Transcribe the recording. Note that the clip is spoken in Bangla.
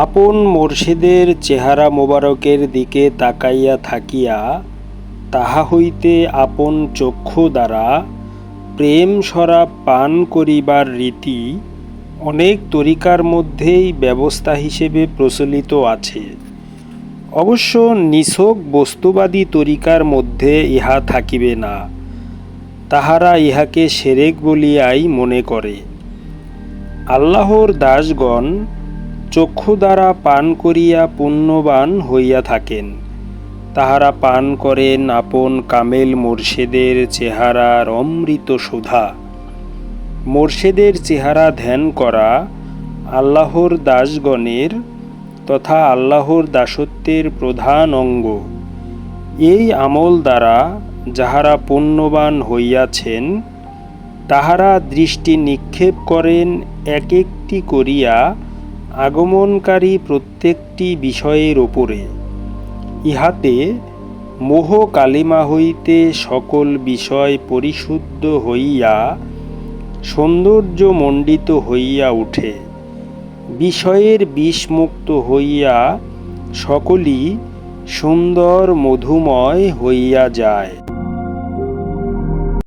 আপন মোর্শেদের চেহারা মোবারকের দিকে তাকাইয়া থাকিয়া, তাহা হইতে আপন চক্ষু দ্বারা প্রেম শরাব পান করিবার রীতি অনেক তরিকার মধ্যেই ব্যবস্থা হিসেবে প্রচলিত আছে। অবশ্য নিছক বস্তুবাদী তরিকার মধ্যে ইহা থাকিবে না, তাহারা ইহাকে সেরেক বলিয়াই মনে করে। আল্লাহর দাসগণ চক্ষু দ্বারা পান করিয়া পুণ্যবান হইয়া থাকেন। তাহারা পান করেন আপন কামেল মোর্শেদের চেহারার অমৃত সুধা। মোর্শেদের চেহারা ধ্যান করা আল্লাহর দাসগণের তথা আল্লাহর দাসত্বের প্রধান অঙ্গ। এই আমল দ্বারা যাহারা পুণ্যবান হইয়াছেন, তাহারা দৃষ্টি নিক্ষেপ করেন এক একটি করিয়া আগমনকারী প্রত্যেকটি বিষয়ের ওপরে। ইহাতে মোহ কালিমা হইতে সকল বিষয় পরিশুদ্ধ হইয়া, সৌন্দর্য মণ্ডিত হইয়া উঠে। বিষয়ের বিষমুক্ত হইয়া সকলই সুন্দর মধুময় হইয়া যায়।